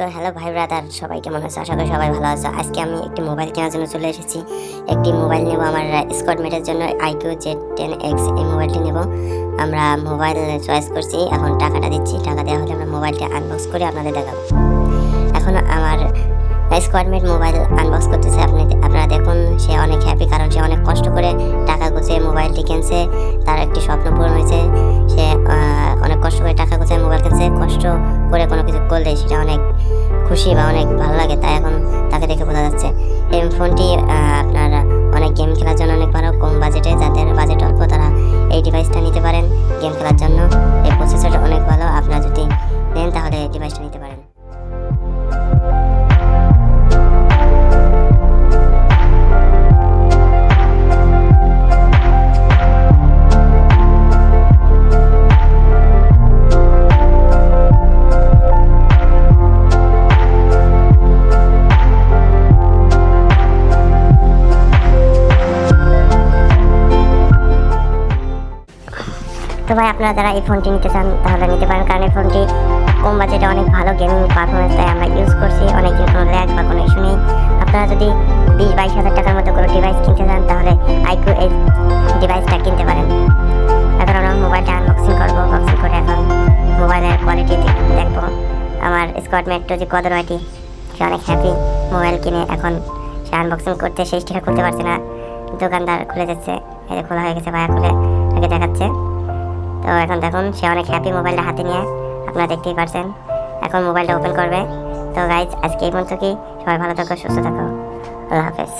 তো হ্যালো ভাই ব্রাদার সবাই কেমন আছে? আশা করি সবাই ভালো আছে। আজকে আমি একটি মোবাইল কেনার জন্য চলে এসেছি। একটি মোবাইল নেব আমার স্কটমেটের জন্য আইকিউ জেড টেন এক্স এই মোবাইলটি নেব। আমরা মোবাইল চয়েস করছি, এখন টাকাটা দিচ্ছি। টাকা দেওয়া হলে আমরা মোবাইলটা আনবক্স করে আপনাদের দেখাবো। এখন আমার স্কোয়াডমেট মোবাইল আনবক্স করতেছে। আপনি আপনারা দেখুন, সে অনেক হ্যাপি কারণ সে অনেক কষ্ট করে টাকা গুছিয়ে মোবাইলটি কিনছে। তার একটি স্বপ্ন পূরণ হয়েছে। সে অনেক কষ্ট করে টাকা গুছিয়ে মোবাইল কষ্ট করে কোনো কিছু করলে সেটা অনেক খুশি বা অনেক ভালো লাগে, তাই এখন তাকে দেখে বোঝা যাচ্ছে। এই ফোনটি তো ভাই, আপনারা যারা এই ফোনটি নিতে চান, তাহলে নিতে পারেন। কারণ এই ফোনটি কম বাজেটে অনেক ভালো গেমিং পারফরমেন্স দেয় আমরা ইউজ করছি। অনেক দিন কোনো ল্যাগ বা কোনো ইস্যু নেই। আপনারা যদি বিশ, বাইশ হাজার টাকার মতো কোনো ডিভাইস কিনতে চান, তাহলে আইকিউ এই ডিভাইসটা কিনতে পারেন। এখন আমরা মোবাইলটা আনবক্সিং করব। বক্সিং করে এখন মোবাইলের কোয়ালিটি দেখব। আমার স্কোয়াড মেট্রো যে কদর হয়টি সে অনেক হ্যাপি মোবাইল কিনে এখন সে আনবক্সিং করতে সেই স্টিকার খুলতে পারছে না। দোকানদার খুলে যাচ্ছে। এই যে খোলা হয়ে গেছে ভাইয়া খুলে তাকে দেখাচ্ছে। তো এখন দেখুন, সে অনেক হ্যাপি মোবাইলটা হাতে নিয়ে আপনারা দেখতেই পারছেন। এখন মোবাইলটা ওপেন করবে। তো গাইজ আজকে এই পর্যন্ত কি সবাই ভালো থাকো, সুস্থ থাকো। আল্লাহ হাফেজ।